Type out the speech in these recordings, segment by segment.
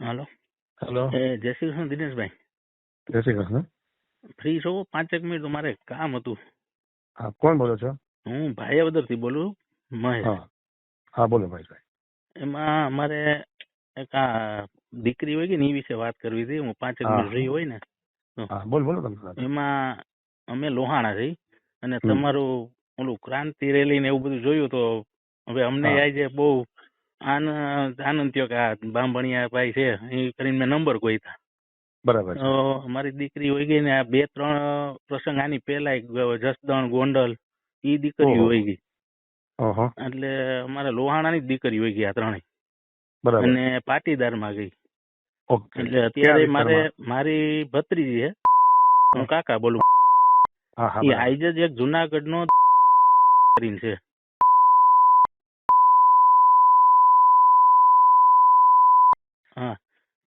હાલો. Hello. એ જય શ્રી કૃષ્ણ દિનેશભાઈ. જય Shri Krishna. Free છો? પાંચેક મિનિટ મારે કામ હતું. હા કોણ બોલો છો? હું ભાયાવદરથી બોલું મહેશ. હા. બોલો ભાઈ ભાઈ એમાં અમારે એક આ દીકરી હોય કે ને એ વિશે વાત કરવી હતી. હું પાંચેક. મિનિટ રહી હોય ને હા બોલ બોલો તમે એમાં અમે લોહાણા થઈ અને તમારું ઓલું ક્રાંતિ રેલી ને એવું બધું જોયું તો હવે અમને. આજે બહુ આનંદ આનંદ થયો કે આ બામણિયા ભાઈ છે એ કરીને મેં નંબર ગોઈતા. બરાબર મારી દીકરી હોય ગઈ ને આ બે ત્રણ પ્રસંગ આની પેલા જસદણ ગોંડલ ઈ દીકરી હોય ગઈ. એટલે અમારે લોહાણાની જ દીકરી હોય ગઈ આ ત્રણેય. બરાબર. અને પાટીદારમાં ગઈ એટલે અત્યારે મારે મારી ભત્રીજી છે. હું કાકા બોલું. એ બરાબર. આઈજ જ એક જુનાગઢ નો કરીને છે હા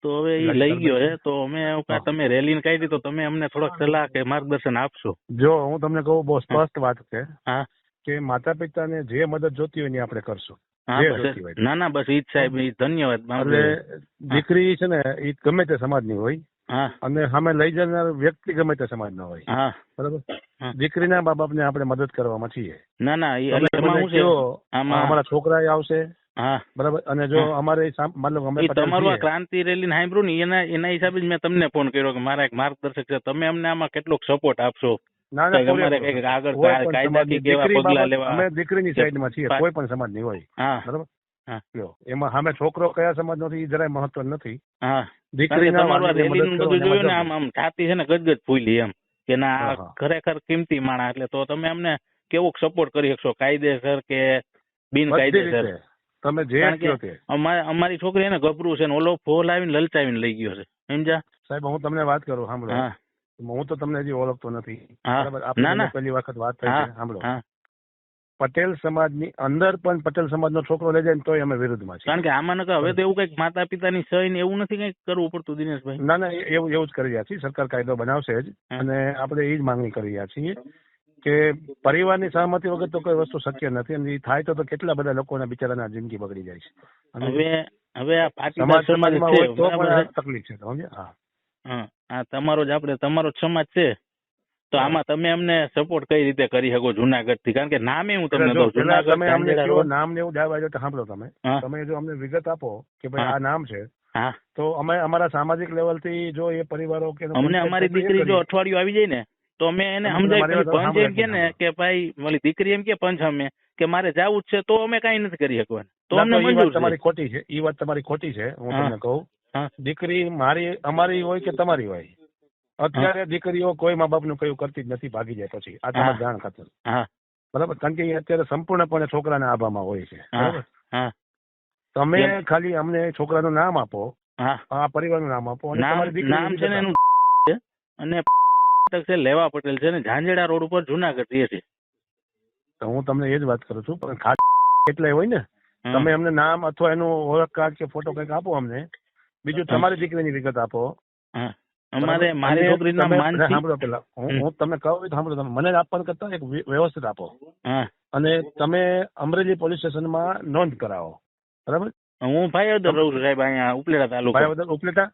તો હવે એ લઈ ગયો છે. તો અમે એવું કે હા. તમે રેલી ને કાઢી તો તમે અમને થોડોક સલાહ કે માર્ગદર્શન આપશો? જો હું તમને કહું બહુ સ્પષ્ટ વાત છે હા. કે માતા પિતાને જે મદદ જોતી હોય ને આપણે કરશું. હોય. ના ના બસ ઈ સાહેબ ઈ ધન્યવાદ એટલે દીકરી છે ને એ ગમે તે સમાજની હોય. હા. અને સામે લઈ જનાર વ્યક્તિ ગમે તે સમાજનો હોય. હા. બરાબર. દીકરીના મા બાપને આપણે મદદ કરવામાં છીએ. ના ના ઈ તમે એટલે એમાં મને શું છે? કહો, આમાં- અમારા છોકરા આવશે હા. બરાબર? અને જો. અમારે મતલબ અમે તમારું આ ક્રાંતિ રેલી ને સાંભળ્યું ને એના એના હિસાબે જ મેં તમને ફોન કર્યો કે મારા એક માર્ગદર્શક છે તમે અમને આમાં કેટલોક સપોર્ટ આપશો? દીકરી દીકરીની સાઈડમાં છીએ કોઈ પણ સમાજની હોય. બરાબર? એમાં સામે છોકરો કયા સમાજ છે એ જરાય મહત્વ નથી. એમાં આમ આમ છાતી છે ને ગજગજ ફૂલી એમ કે ના. ખરેખર કિંમતી માણા એટલે તો તમે અમને કેવો સપોર્ટ કરી શકશો? કાયદેસર કે બિન કાયદેસર તમે જે કહો તે. અમારી અમારી છોકરી એને ગભરું છે ને ઓલો ફોલ આવીને લલચાવીને લઈ ગયો છે. સમજ્યા? સાહેબ હું તમને વાત કરું સાંભળો. હું. તો તમને હજી ઓળખતો નથી. બરાબર? આપણે ના. ના પહેલી વખત વાત થઈ છે સાંભળો. પટેલ સમાજની અંદર પણ પટેલ સમાજનો છોકરો લઈ જાય ને તોય અમે વિરુદ્ધમાં છીએ. કારણ કે આમાં નકર હવે તો એવું કંઈક માતા પિતાની સહી ને એવું નથી કંઈક કરવું પડતું દિનેશભાઈ. ના ના એવું એવું જ કરી રહ્યા છીએ. સરકાર કાયદો બનાવશે જ. અને આપણે એ જ માંગણી કરી રહ્યા છીએ કે પરિવારની સહમતિ વગર તો કોઈ વસ્તુ શક્ય નથી અને એ થાય તો કેટલા બધા લોકોના બિચારાના જિંદગી બગડી જાય છે. અને હવે હવે આ પાટીદાર સમાજ છે તકલીફ છે સમજે હા. હા આ તમારો જ આપણે તમારો જ સમાજ છે. તો આમાં તમે અમને સપોર્ટ કઈ રીતે કરી શકો જુનાગઢથી કારણ કે નામે હું તમને જો પેલા જુનાગઢ તમે અમને ધાંગધ્રા નામ ને એવું જાવ તો સાંભળો તમે. તમે જો અમને વિગત આપો કે ભાઈ આ નામ છે તો અમે અમારા સામાજિક લેવલથી જો એ પરિવારો કે અમને અમારી દીકરી જો અઠવાડિયું આવી જાય ને તો અમે એને પંચ એમ કે ને કે ભાઈ મારી દીકરી એમ કે પંચ અમે કે મારે જવું જ છે તો અમે કઈ નથી કરી શકવાના. તો અમને મંજૂર તમારી ખોટી છે. એ વાત તમારી ખોટી છે હું તમને કહું. દીકરી મારી અમારી હોય કે તમારી હોય? અત્યારે દીકરીઓ કોઈ મા બાપનું કયું કરતી જ નથી ભાગી જાય પછી. આ. તમારે જાણ ખાતર. બરાબર? કારણ કે એ અત્યારે સંપૂર્ણપણે છોકરાના આભામાં હોય છે. બરાબર? હા. તમે ખાલી અમને છોકરાનું નામ આપો હા. આ પરિવારનું નામ આપો અને નામ તમારી દીકરીની નામ છે ને એનું છે અને છે લેવા પટેલ છે ને ઝાંઝેડા રોડ ઉપર જુનાગઢ રહે છે. તો હું તમને એ જ વાત કરું છું પણ ખાસ એટલે હોય ને તમે અમને નામ અથવા એનું ઓળખ કાર્ડ કે ફોટો કંઈક આપો અમને બીજું. તમારી દીકરીની વિગત આપો. અમારે મારી છોકરીનું સાંભળો પેલા હું તમને કહું સાંભળો તમે. મને આપવાનું કરતા એક વ્યવસ્થિત આપો. અને તમે અમરેલી પોલીસ સ્ટેશનમાં નોંધ કરાવો. બરાબર? હું ભાઈવદર રહું છું સાહેબ અહીંયા ઉપલેટા તાલુકા. ભાઈવદર ઉપલેટા?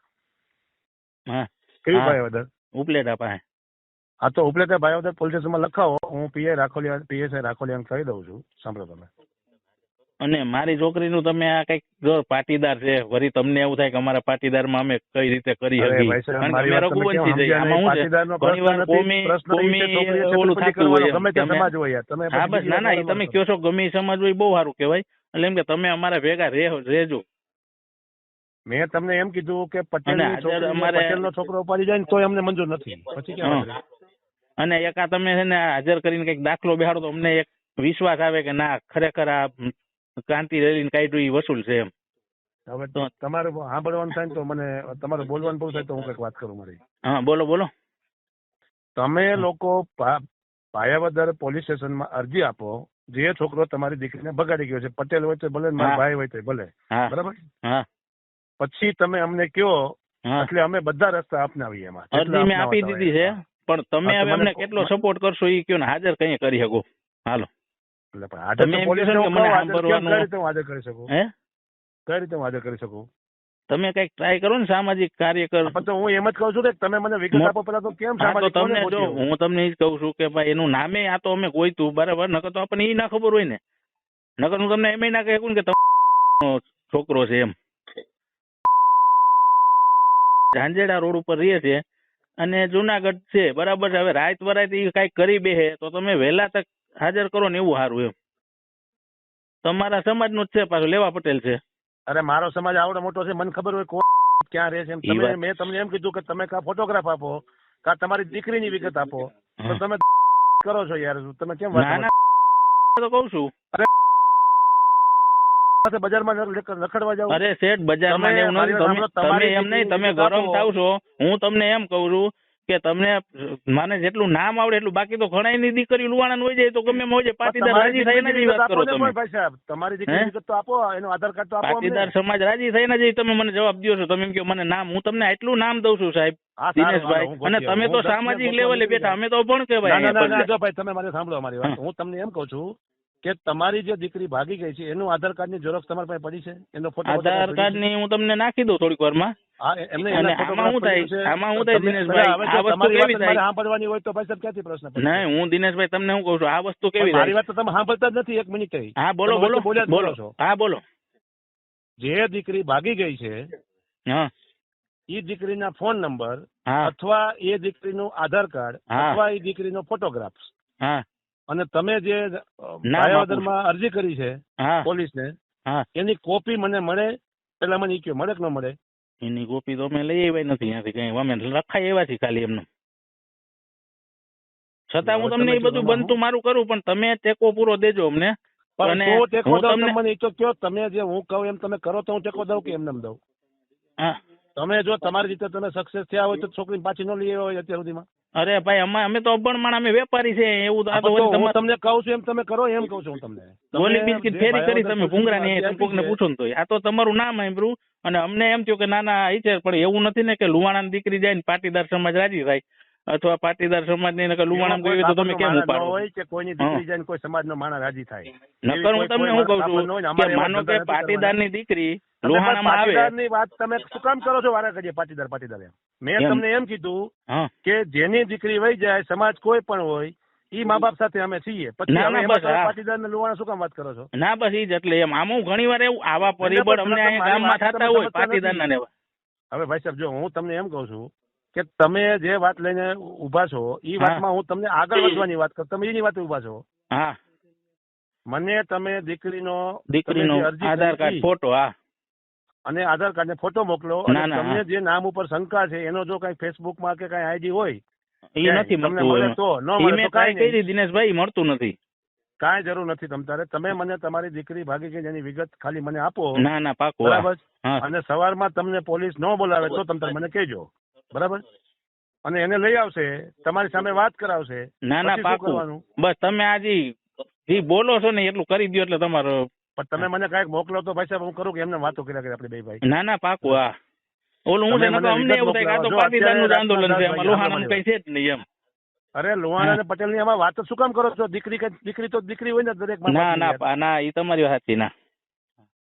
હા. કયું. ભાઈવદર? ઉપલેટા પાસે. હા તો ઉપલેટા ભાઈવદર પોલીસ સ્ટેશનમાં લખાવો. હું પીઆઈ રાખોલિયા પીએસઆઈ રાખોલિયા કહી દઉં છું. સાંભળો તમે. અને મારી છોકરીનું તમે આ કંઈક જો પાટીદાર છે. વરી તમને એવું થાય કે અમારા પાટીદારમાં અમે કઈ રીતે કરી શકીએ. ના ના એ તમે કયો છો ગમે સમાજ હોય બહુ સારું કહેવાય. એટલે એમ કે તમે અમારા ભેગા રહો રહેજો. મેં તમને એમ કીધું કે પટેલ અમારે- છોકરો ઉપાડી જાય ને તો અમને મંજૂર નથી. પછી? અને એકા તમે છે ને હાજર કરીને કંઈક દાખલો બેહાડો તો અમને એક વિશ્વાસ આવે કે ના ખરેખર આ ક્રાંતિ રેલીને કાઢ્યું એ વસૂલ છે એમ. હવે તો- તમારે સાંભળવાનું થાય તો મને તમારે બોલવાનું પૂરું થાય તો હું કંઈક વાત કરું મારી. હા બોલો બોલો. તમે લોકો ભાયાવદર પોલીસ સ્ટેશનમાં અરજી આપો જે છોકરો તમારી દીકરીને બગાડી ગયો છે પટેલ હોય તો ભલે મારા ભાઈ હોય તો ભલે. બરાબર? હા. પછી તમે અમને કયો એટલે અમે બધા રસ્તા અપનાવીએ એમાં. અરજી મેં આપી દીધી છે. પણ તમે હવે અમને કેટલો સપોર્ટ કરશો એ કયો ને હાજર કઈ કરી શકો? હાલો. તમે એમ કહેશો કે મને કહું, હાજર કેમ સાંભળવાનું- કઈ હાજર કરી શકું? હે? કઈ રીતે હું હાજર કરી શકું? તમે કંઈક ટ્રાય કરો ને સામાજિક કાર્યકર તો હું એમ જ કહું છું કે તમે મને વિગત આપો પેલા તો કેમ સામાજિક તમને જો હું તમને એ જ કહું છું કે ભાઈ એનું નામે આ તો અમે ગોઈતું બરાબર? નકર તો આપણને એ ના ખબર હોય ને. નકર હું તમને એમ ના કહી કે તમે છોકરો છે એમ. ઝાંઝેડા રોડ ઉપર રહે છે. અને જુનાગઢ છે બરાબર હવે રાત વરાત એ કાંઈક કરી બેહે તો તમે વહેલા તક હાજર કરો ને એવું સારું એમ. તમારા સમાજનું જ છે પાછું લેવા પટેલ છે. અરે મારો સમાજ આવડો મોટો છે મને ખબર હોય કોણ ક્યાં રહે છે એમ. તમે મેં તમને એમ કીધું કે તમે કા ફોટોગ્રાફ આપો કા તમારી દીકરીની વિગત આપો. તો તમે કરો છો યાર તમે કેમ ના? ના તો કહું છું. પાસે બજારમાં રખડવા જાવ અરે શેઠ બજારમાં એવું નથી. તમે એમ નહીં તમે ગરમ થાવ છો. હું તમને એમ કહું છું કે તમને મને જેટલું નામ આવડે એટલું બાકી તો ઘણાયની દીકરી લુવાણા હોય જાય તો ગમે એમ હોય જાય. પાટીદાર રાજી થઈને જ વાત કરો તમે. ભાઈ સાહેબ. તમારી દીકરી તો આપો એનો આધાર કાર્ડ તો આપો પાટીદાર સમાજ રાજી થઈને જ તમે મને જવાબ દો છો. તમે એમ કહો મને નામ હું તમને આટલું નામ દઉં છું સાહેબ. દિનેશભાઈ અને તમે તો સામાજિક લેવલે બેઠા. અમે તો પણ કહેવાય. ભાઈ તમે મારે સાંભળો અમારી વાત. હું તમને એમ કહું છું કે તમારી જે દીકરી ભાગી ગઈ છે એનું આધાર કાર્ડની ઝેરોક્ષ તમારી પાસે પડી છે? એનો ફોટો આધાર કાર્ડની હું તમને નાખી દઉં થોડીક વારમાં. હા એમને આમાં શું થાય? આમાં શું થાય, દિનેશભાઈ? આ વસ્તુ કેવી થાય? સાંભળવાની હોય તો ભાઈ સાહેબ ક્યાંથી પ્રશ્ન નહીં હું દિનેશભાઈ તમને કહું છું? આ વસ્તુ કેવી મારી વાત તો તમે સાંભળતા જ નથી એક મિનિટ થઈ. હા બોલો બોલો બોલો. છો. હા બોલો. જે દીકરી ભાગી ગઈ છે હા. એ દીકરીના ફોન નંબર અથવા એ દીકરીનું આધાર કાર્ડ અથવા એ દીકરીનો ફોટોગ્રાફ હા. અને તમે જે માયાવદરમાં અરજી કરી છે પોલીસને એની કોપી મને મળે? પેલા મને કયો મળે કે ન મળે? એની કોપી તો અમે લઈ આવ્યા નથી ત્યાંથી કઈ. અમે લખાઈ એવા છીએ ખાલી એમનું. છતાં હું તમને એ બધું બનતું મારું કરું પણ તમે ટેકો પૂરો દેજો અમને. ટેકો દઉં મને તો કયો તમે જે હું કહું એમ તમે કરો તો હું ટેકો દઉં કે એમને એમ દઉં? હા. તમે જો તમારી રીતે તમે સક્સેસ થયા હોય તો છોકરી પાછી ન લઈ આવ્યા હોય અત્યાર સુધીમાં. અરે ભાઈ અમે અમે તો અભણ માણ અમે વેપારી છે એવું તો આ તો વળી હું તમારે તમને કહું છું એમ તમે કરો એમ કહું છું હું તમને. ગોલી બિસ્કિટ ફેરી કરી તમે ભૂંગરા ને તમે કોકને પૂછો ને તો. આ તો તમારું નામ સાંભળ્યું અને અમને એમ થયું કે ના ના છે પણ એવું નથી ને કે લુવાણાની દીકરી જાય ને પાટીદાર સમાજ રાજી થાય. અથવા પાટીદાર સમાજની લુવાણા કોઈ તો તમે કેમ ઉપાડો? હોય કે કોઈની દીકરી જાય કોઈ સમાજનો માણસ રાજી થાય. નકર હું તમને શું કહું છું કે માનો કે પાટીદારની દીકરી લુહાણામાં આવે. પાટીદારની વાત તમે શું કામ કરો છો? વારા કરીએ પાટીદાર પાટીદાર એમ. મેં તમને એમ કીધું કે જેની દીકરી વહી જાય સમાજ કોઈ પણ હોય ઈ મા બાપ સાથે અમે છીએ. પછી ના, બસ, પાટીદાર ને લુવાણા શું કામ વાત કરો છો? ના બસ ઈ જ એટલે એમ. આમાં ઘણી વાર એવું આવા પરિબળ અમને અહીંયા ગામમાં થતા હોય પાટીદાર ના હવે ભાઈ સાહેબ જો હું તમને એમ કહું છું કે તમે જે વાત લઈને ઊભા છો એ. વાતમાં હું તમને આગળ વધવાની વાત કરું. તમે એની વાત ઊભા છો? હા. મને તમે દીકરીનો દીકરીનો આધાર કાર્ડ ફોટો હા. અને આધાર કાર્ડ ને ફોટો મોકલો અને તમને જે નામ ઉપર શંકા છે એનો જો કઈ ફેસબુકમાં કે કઈ આઈડી હોય એ નથી મળતું. તો ન મળે તો કાંઈ કરી દિનેશભાઈ મળતું નથી. કાંઈ જરૂર નથી તમ તારે. તમે મને તમારી દીકરી ભાગી ગઈ એની વિગત ખાલી મને આપો. ના ના પાકો બરાબર? અને સવારમાં તમને પોલીસ ન બોલાવે તો તમે મને કહેજો. બરાબર? અને એને લઈ આવશે તમારી સામે વાત કરાવશે ના ના પાકું. બસ તમે આજે જી બોલો છો ને એટલું કરી દો એટલે તમારો પણ તમે મને કાંઈક મોકલો તો ભાઈ સાહેબ હું કરું કે એમને વાતો કર્યા કરે આપણે બે ભાઈ. ના ના પાકું હા. ઓલું હું અમને એવું થાય કે આ તો અત્યારે આંદોલન છે એમાં દસ કઈ છે જ નહીં એમ. અરે લોહાણા અને પટેલની આમાં વાત શું કામ કરો છો? દીકરી દીકરી તો દીકરી હોય ને દરેક ના ના ના એ તમારી વાત ના.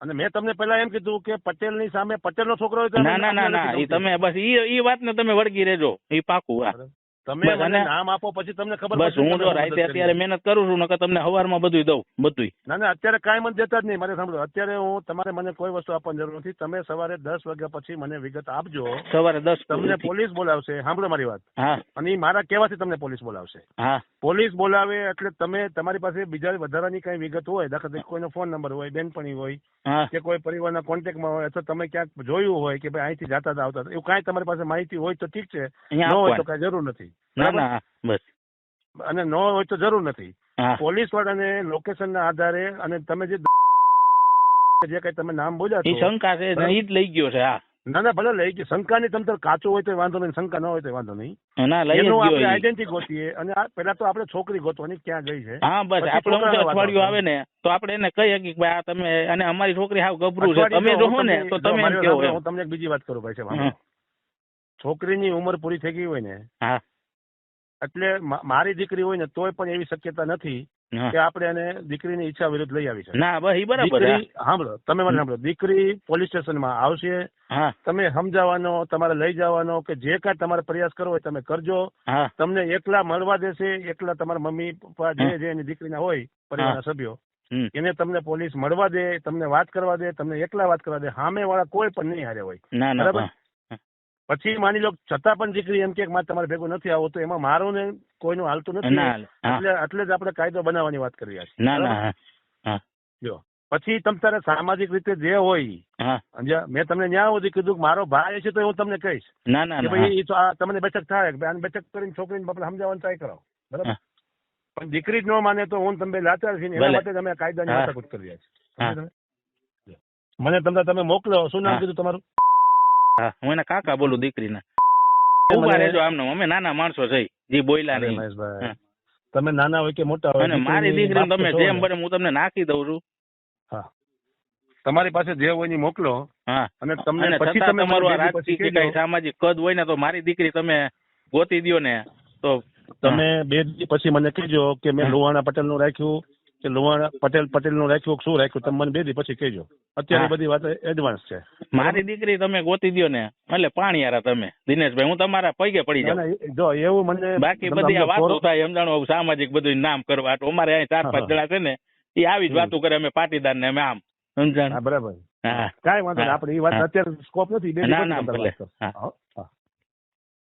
અને મેં તમને પેલા એમ કીધું કે પટેલની સામે પટેલ નો છોકરો હોય તો ના ના ના ના એ તમે બસ ઈ ઈ વાતને તમે વળગી રહેજો. ઈ પાકું હા. તમે મને નામ આપો પછી તમને ખબર બસ હું જો રાતે અત્યારે મહેનત કરું છું નકર તમને હવારમાં બધું દઉં બધું ના ના અત્યારે કાંઈ મને દેતા જ નહીં મારે સાંભળો અત્યારે હું તમારે મને કોઈ વસ્તુ આપવાની જરૂર નથી તમે સવારે દસ વાગ્યા પછી મને વિગત આપજો. સવારે દસ તમને પોલીસ બોલાવશે સાંભળો મારી વાત. હા. અને મારા કહેવાથી તમને પોલીસ બોલાવશે. હા. પોલીસ બોલાવે એટલે તમે તમારી પાસે બીજા વધારાની કઈ વિગત હોય દાખલા તરીકે કોઈનો ફોન નંબર હોય બેનપણી હોય કે કોઈ પરિવારના કોન્ટેક્ટમાં હોય અથવા તમે ક્યાંક જોયું હોય કે ભાઈ અહીંથી જતા આવતા એવું કાંઈ તમારી પાસે માહિતી હોય તો ઠીક છે. ન હોય તો કાંઈ જરૂર નથી. ના ના બસ. અને નો હોય તો જરૂર નથી. પોલીસ વાળાને લોકેશન ના આધારે અને તમે જે જે કઈ તમે નામ બોલ્યા એ શંકા છે નહીં જ લઈ ગયો છે હા. ના ના ભલે લઈ ગયો. શંકા ની તાર કાચું હોય તો વાંધો નહીં શંકા ન હોય તો વાંધો નહીં. ના લઈ એનું ગયો આપણે આઈડેન્ટિટી ગોતીએ અને આ પેલા તો આપણે છોકરી ગોતવાની ક્યાં ગઈ છે. હા બસ આપણે અઠવાડિયું આવે ને તો આપણે એને કહીએ કે ભાઈ આ તમે અને અમારી છોકરી હાવ ગભરું છે. તમે રહો ને તો તમે એમ કેવો હું તમને એક બીજી વાત કરું ભાઈ સાહેબ. છોકરીની ઉંમર પૂરી થઈ ગઈ હોય ને હા. એટલે મારી દીકરી હોય ને તોય પણ એવી શક્યતા નથી કે આપણે એને દીકરીની ઈચ્છા વિરુદ્ધ લઈ આવી છે ના બસ ઈ બરાબર સાંભળો તમે મને સાંભળો દીકરી પોલીસ સ્ટેશનમાં આવશે તમે સમજાવવાનો તમારે લઈ જવાનો કે જે કાંઈ તમારે પ્રયાસ કરવો હોય તમે કરજો. તમને એકલા મળવા દેશે એકલા તમારા મમ્મી પપ્પા જે જે એની દીકરીના હોય પરિવારના સભ્યો એને તમને પોલીસ મળવા દે તમને વાત કરવા દે તમને એકલા વાત કરવા દે સામે વાળા કોઈ પણ નહીં હારે હોય. બરાબર. પછી માની લો છતાં પણ દીકરી એમ કે તમારે ભેગું નથી આવો તો એમાં મારો ને કોઈનું હાલતું નથી એટલે એટલે જ આપણે કાયદો બનાવવાની વાત કરી રહ્યા છીએ. ના ના જો. પછી તમ તારે સામાજિક રીતે જે હોય મેં તમને ન્યા સુધી કીધું કે મારો ભાઈ છે તો હું તમને કહીશ. ના ના ભાઈ તો તમને બેઠક થાય આને બેઠક કરીને છોકરીને આપણે સમજાવવાનું ટ્રાય કરો બરાબર? પણ દીકરી જ ન માને તો હું તમને તમે લાચાર છીએ ને એના માટે તમે કાયદાની. માથાકૂટ કરી રહ્યા છો? મને તમને તમે મોકલો શું નામ કીધું તમારું? હા હું એના કાકા બોલું દીકરીના. ઊભા રહેજો આમને અમે નાના માણસો છે જે બોયલા નહીં મહેશભાઈ તમે નાના હોય કે મોટા હોય અને મારી દીકરીની તમે જેમ બને હું તમને નાખી દઉં છું. હા. તમારી પાસે જે હોયની મોકલો. હા. અને તમને પછી તમે તમારું રાજકીય. કઈ સામાજિક કદ હોય ને તો મારી દીકરી તમે ગોતી દ્યો ને. તો તમે બે દિવસ પછી મને કહેજો કે મેં લોહાણા પટેલનું રાખ્યું. કે લુવાણા પટેલ પટેલનું રાખ્યું શું રાખ્યું તમે મને બે દી પછી કહેજો. અત્યારે બધી વાત એડવાન્સ છે. મારી દીકરી તમે ગોતી દો ને એટલે પાણીયારા તમે દિનેશભાઈ હું તમારા પગે પડી જાઉં. જો એવું મને બાકી બધી આ વાતો થાય સમજાણું આવું સામાજિક બધું નામ કરવા તો અમારે અહીં ચાર પાંચ. જણા છે ને એ આવી જ વાતો કરે અમે પાટીદાર ને અમે આમ સમજાણ? બરાબર. કાંઈ વાંધો આપણે એ વાત અત્યારે સ્કોપ નથી ના, ના, ભલે. હા.